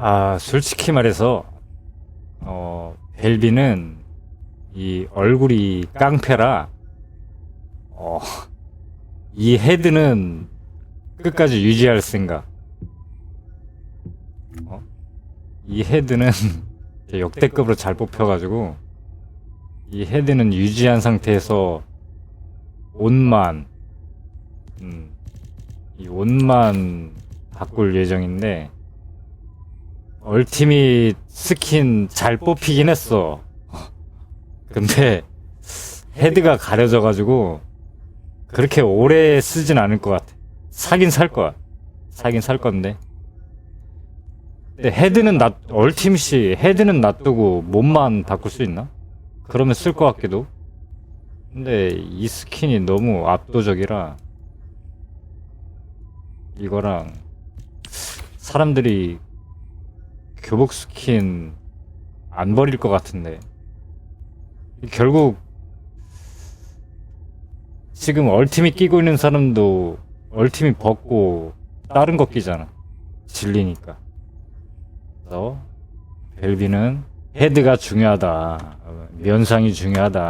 아, 솔직히 말해서, 어, 벨비는 이 얼굴이 깡패라, 어, 이 헤드는 끝까지 유지할 생각. 어? 이 헤드는 역대급으로 잘 뽑혀가지고, 이 헤드는 유지한 상태에서 옷만, 음, 이 옷만 바꿀 예정인데, 얼티밋 스킨 잘 뽑히긴 했어. 근데 헤드가 가려져가지고 그렇게 오래 쓰진 않을 것 같아. 사긴 살 거야. 사긴 살 건데. 근데 헤드는 놔, 얼티밋이 헤드는 놔두고 몸만 바꿀 수 있나? 그러면 쓸 것 같기도. 근데 이 스킨이 너무 압도적이라 이거랑 사람들이 교복 스킨 안 버릴 것 같은데. 결국 지금 얼티밋 끼고 있는 사람도 얼티밋 벗고 다른 거 끼잖아. 질리니까. 그래서 벨비는 헤드가 중요하다. 면상이 중요하다